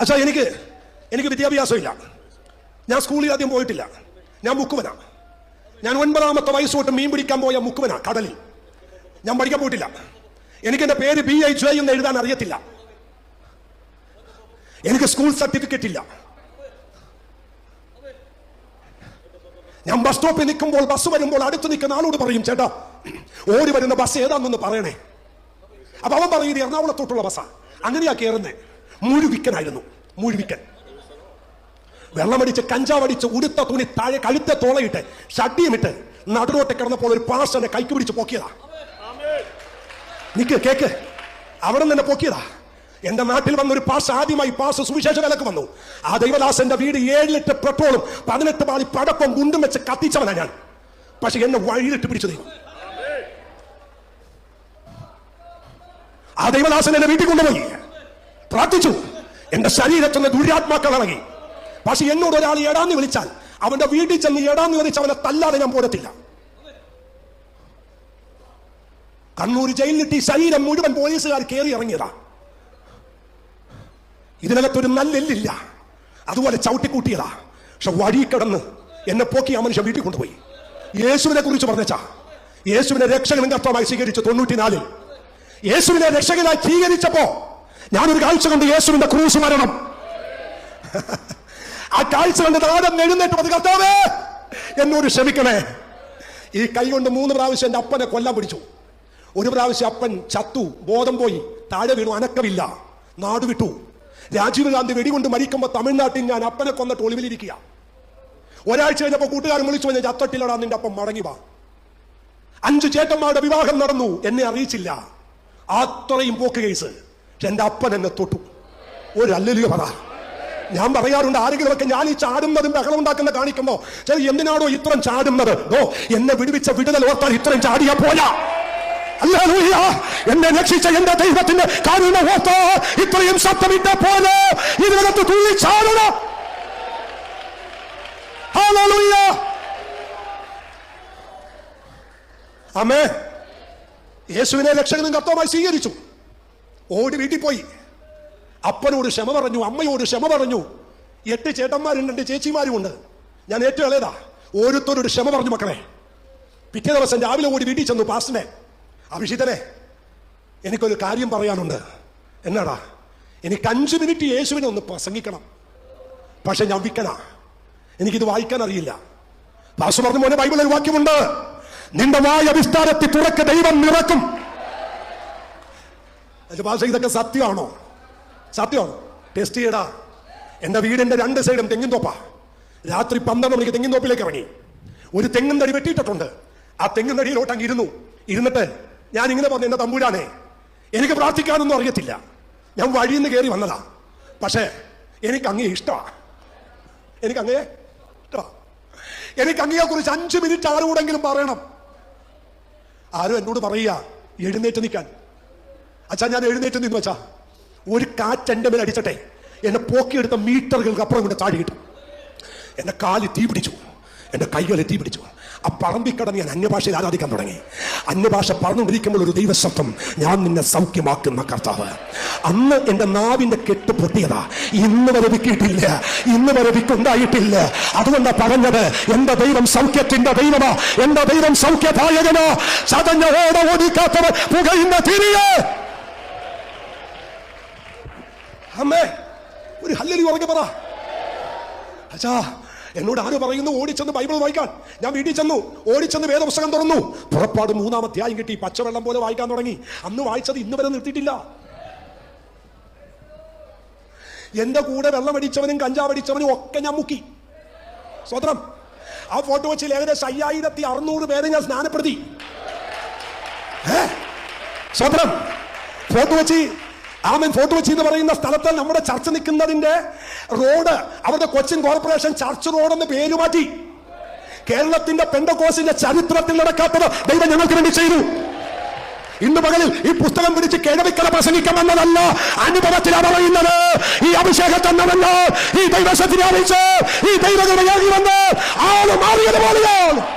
അച്ഛാ എനിക്ക് എനിക്ക് വിദ്യാഭ്യാസമില്ല. ഞാൻ സ്കൂളിൽ ആദ്യം പോയിട്ടില്ല. ഞാൻ മുക്കുവനാ. ഞാൻ ഒൻപതാമത്തെ വയസ്സ് തൊട്ട് മീൻ പിടിക്കാൻ പോയ മുക്കുവനാ കടലിൽ. ഞാൻ പഠിക്കാൻ പോയിട്ടില്ല. എനിക്ക് എന്റെ പേര് ബി ഐ ജെ എന്ന് എഴുതാൻ അറിയത്തില്ല. എനിക്ക് സ്കൂൾ സർട്ടിഫിക്കറ്റ് ഇല്ല. ഞാൻ ബസ് സ്റ്റോപ്പിൽ നിൽക്കുമ്പോൾ ബസ് വരുമ്പോൾ അടുത്ത് നിൽക്കുന്ന ആളോട് പറയും ചേട്ടാ ഓടി വരുന്ന ബസ് ഏതാണെന്ന് പറയണേ. അപ്പൊ അവൻ പറയുന്നത് എറണാകുളത്തോട്ടുള്ള ബസ്സാ അങ്ങനെയാ കയറുന്നേ മുഴുവിക്കനായിരുന്നു. മുഴുവിക്കൻ. വെള്ളമടിച്ച് കഞ്ചാവടിച്ച് ഉടുത്ത തുണി താഴെ കഴുത്തെ തോളയിട്ട് ഷട്ടിയുമിട്ട് നടുവോട്ടെ കിടന്നപ്പോൾ ഒരു പാസ് എന്നെ കൈക്ക് പിടിച്ച് പൊക്കിയതാ. നിക്ക് കേക്ക്. അവിടെ നിന്ന് പൊക്കിയതാ. എന്റെ നാട്ടിൽ വന്ന ഒരു പാസ് ആദ്യമായി പാസ് സുവിശേഷ വിലക്ക് വന്നു. ആ ദൈവദാസന്റെ വീട് ഏഴ് ലിറ്റർ പെട്രോളും പതിനെട്ട് പാളി പടപ്പം ഗുണ്ടും വെച്ച് കത്തിച്ചവനാ ഞാൻ. പക്ഷെ എന്നെ വഴിയിലിട്ട് പിടിച്ചു ദൈവം. ആ ദൈവദാസൻ എന്നെ വീട്ടിൽ കൊണ്ടുപോയി. പ്രാർത്ഥിച്ചു. എന്റെ ശരീരത്തിൽ നിന്ന് ദുര്യാത്മാക്കൾ ഇറങ്ങി. പക്ഷെ എന്നോട് ഒരാൾ എടാന്ന് വിളിച്ചാൽ അവന്റെ വീട്ടിൽ ചെന്ന് എടാന്ന് വിളിച്ച് അവനെ തല്ലാതെ ഞാൻ പോരത്തില്ല. കണ്ണൂർ ജയിലിലിട്ട് ഈ ശരീരം മുഴുവൻ പോലീസുകാർ കയറി ഇറങ്ങിയതാ. ഇതിനകത്തൊരു നല്ലെല്ലില്ല അതുപോലെ ചവിട്ടിക്കൂട്ടിയതാ. പക്ഷെ വഴി കിടന്ന് എന്നെ പോക്കി ആ മനുഷ്യൻ വീട്ടിൽ കൊണ്ടുപോയി. യേശുവിനെ കുറിച്ച് പറഞ്ഞാ യേശുവിനെ രക്ഷകനും കർത്തമായി സ്വീകരിച്ചു തൊണ്ണൂറ്റിനാലിൽ. യേശുവിനെ രക്ഷകനായി സ്വീകരിച്ചപ്പോ ഞാനൊരു കാഴ്ച കണ്ട് യേശുവിന്റെ ക്രൂസ് മരണം. ആ കാഴ്ച കണ്ട് നാടൻ എഴുന്നേറ്റ് പതി കർത്താവേ എന്നോട് ക്ഷമിക്കണേ. ഈ കൈ കൊണ്ട് മൂന്ന് പ്രാവശ്യം എന്റെ അപ്പനെ കൊല്ലാൻ പിടിച്ചു. ഒരു പ്രാവശ്യം അപ്പൻ ചത്തു ബോധം പോയി താഴെ വീണു അനക്കമില്ല നാട് വിട്ടു. രാജീവ് ഗാന്ധി വെടികൊണ്ട് മരിക്കുമ്പോൾ തമിഴ്നാട്ടിൽ ഞാൻ അപ്പനെ കൊന്നിട്ട് ഒളിവിലിരിക്കുക ഒരാഴ്ച കഴിഞ്ഞപ്പോ കൂട്ടുകാരൻ വിളിച്ചു ഞാൻ ചത്തട്ടില്ലടാ നിന്റെ അപ്പം മടങ്ങി വാ. അഞ്ച് ചേട്ടന്മാരുടെ വിവാഹം നടന്നു എന്നെ അറിയിച്ചില്ല. അത്രയും പോക്ക് കേസ്. പക്ഷെ എന്റെ അപ്പൻ എന്നെ തൊട്ടു. ഒരു അല്ലലിയോ പറ ഞാൻ പറയാറുണ്ട് ആരെങ്കിലും ഒക്കെ ഞാൻ ഈ ചാടുന്നതും ബഹളം ഉണ്ടാക്കുന്ന കാണിക്കുമ്പോ ചില എന്തിനാണോ ഇത്രയും ചാടുന്നത്? ഓ എന്നെ വിടുവിച്ച വിടുതൽ ഓർത്താൽ ഇത്രയും ചാടിയാ പോയാ. എന്നെ രക്ഷിച്ച എന്റെ ദൈവത്തിന്റെ കാരുണ്യ ഇത്രയും ശബ്ദമിട്ട പോലെ ഇതിനകത്ത് തുള്ളി ഹല്ലേലൂയ. ആമേ യേശുവിനെ രക്ഷകനും കർത്തവുമായി സ്വീകരിച്ചു. ഓടി വീട്ടിൽ പോയി. അപ്പനോട് ക്ഷമ പറഞ്ഞു അമ്മയോട് ക്ഷമ പറഞ്ഞു. എട്ട് ചേട്ടന്മാരും രണ്ട് ചേച്ചിമാരുമുണ്ട്. ഞാൻ ഏറ്റവും ഇളയതാ. ഓരോരുത്തരോട് ക്ഷമ പറഞ്ഞു മക്കളെ. പിറ്റേ ദിവസം രാവിലെ ഓടി വീട്ടിൽ ചെന്നു പാസ്റ്റനെ. അഭിഷിതനെ എനിക്കൊരു കാര്യം പറയാനുണ്ട്. എന്നാടാ? എനിക്ക് അഞ്ച് മിനിറ്റ് യേശുവിനെ ഒന്ന് പ്രസംഗിക്കണം. പക്ഷെ ഞാൻ വിൽക്കണ. എനിക്കിത് വായിക്കാൻ അറിയില്ല. പാസ് പറഞ്ഞു മോനെ ബൈബിളിൽ വാക്യമുണ്ട്. നിന്റെ വായ വിസ്താരത്തിൽ തുറക്ക ദൈവം നിറക്കും. അത് പാസ് ഇതൊക്കെ സത്യമാണോ? സത്യമാണോ? ടെസ്റ്റ് ചെയ്യടാ. എന്റെ വീടിന്റെ രണ്ട് സൈഡും തെങ്ങിൻ തോപ്പാ. രാത്രി പന്ത്രണ്ട് മണിക്ക് തെങ്ങിൻ തോപ്പിലേക്ക് ഇറങ്ങി. ഒരു തെങ്ങിൻ തടി വെട്ടിയിട്ടിട്ടുണ്ട്. ആ തെങ്ങിൻ തടിയിലോട്ട് അങ്ങ് ഇരുന്നു. ഇരുന്നിട്ട് ഞാൻ ഇങ്ങനെ പറഞ്ഞു എന്റെ തമ്പൂരാനെ എനിക്ക് പ്രാർത്ഥിക്കാനൊന്നും അറിയത്തില്ല. ഞാൻ വഴിയിൽ നിന്ന് കയറി വന്നതാ. പക്ഷേ എനിക്ക് അങ്ങേ ഇഷ്ടമാണ് എനിക്ക് അങ്ങേ ഇഷ്ടമാ എനിക്ക് അങ്ങയെ കുറിച്ച് അഞ്ച് മിനിറ്റ് ആരോടെങ്കിലും പറയണം. ആരും എന്നോട് പറയുക എഴുന്നേറ്റ് നിൽക്കാൻ. അച്ഛാ ഞാൻ എഴുന്നേറ്റ് നിന്ന് വെച്ചാ ഒരു കാറ്റ് എന്റെ മേൽ അടിച്ചട്ടെ. എന്നെ പോക്കിയെടുത്ത മീറ്ററുകൾക്ക് അപ്പുറം കൊണ്ട് താഴെ കിട്ടും. എന്റെ കാൽ തീ പിടിച്ചു. എന്റെ കൈകൾ തീ പിടിച്ചു. ആ പറമ്പിക്കടന്ന് ഞാൻ അന്യഭാഷയിൽ ആരാധിക്കാൻ തുടങ്ങി. അന്യഭാഷ പറഞ്ഞുകൊണ്ടിരിക്കുമ്പോൾ ഒരു ദൈവശബ്ദം ഞാൻ നിന്നെ സൗഖ്യമാക്കുന്ന കർത്താവ്. അന്ന് എന്റെ നാവിന്റെ കെട്ട് പൊട്ടിയതാ. ഇന്ന് വരെ വിക്കിയിട്ടില്ല ഇന്ന് വരെ വിക്കുണ്ടായിട്ടില്ല അതുകൊണ്ടാ പറഞ്ഞത് എന്റെ ദൈവം സൗഖ്യത്തിന്റെ ദൈവമാ. എന്റെ ദൈവം സൗഖ്യദായകനാ ചതഞ്ഞ ഓട ഓടിക്കാത്തവർ പുകയുന്ന തിരികെ അമ്മേ ഹല്ലലി പറ. അച്ഛാ എന്നോട് ആര് പറയുന്നു? ഓടിച്ചെന്ന് ബൈബിൾ വായിക്കാൻ. ഞാൻ വീട്ടിൽ ചെന്നു. ഓടിച്ചെന്ന് വേദപുസ്തകം തുറന്നു. പുറപ്പാട് മൂന്നാം അധ്യായം കിട്ടി. പച്ചവെള്ളം പോലെ വായിക്കാൻ തുടങ്ങി. അന്ന് വായിച്ചത് ഇന്ന് വരെ നിർത്തിയിട്ടില്ല. എന്റെ കൂടെ വെള്ളമടിച്ചവനും കഞ്ചാവടിച്ചവനും ഒക്കെ ഞാൻ മുക്കി. സ്വതന്ത്രം ആ ഫോട്ടോ വെച്ചിൽ ഏകദേശം അയ്യായിരത്തി അറുന്നൂറ് പേരെ ഞാൻ സ്നാനപ്പെടുത്തി? സ്വതന്ത്രം ഫോട്ടോ വെച്ച് ആമൻ ഫോട്ടോ വെച്ച് എന്ന് പറയുന്ന സ്ഥലത്ത് നമ്മുടെ ചർച്ച നിൽക്കുന്നതിന്റെ റോഡ് അവരുടെ കൊച്ചിൻ കോർപ്പറേഷൻ ചർച്ച് റോഡ് എന്ന് പേര് മാറ്റി. കേരളത്തിന്റെ പെന്തക്കോസിന്റെ ചരിത്രത്തിൽ നടക്കാത്തത് ദൈവം ഞങ്ങൾക്ക് വേണ്ടി ചെയ്തു. ഇന്ന് പകലിൽ ഈ പുസ്തകം പിടിച്ച് കിഴവിക്കല പ്രസംഗിക്കാമെന്നതല്ല അനുഭവത്തിലാണ് പറയുന്നത്. ഈ അഭിഷേകം ഈ ദൈവശത്തിനെ അറിയിച്ച് ഈ ദൈവകൃപയാകി ആൾ മാറിയത് പോലെയാണ്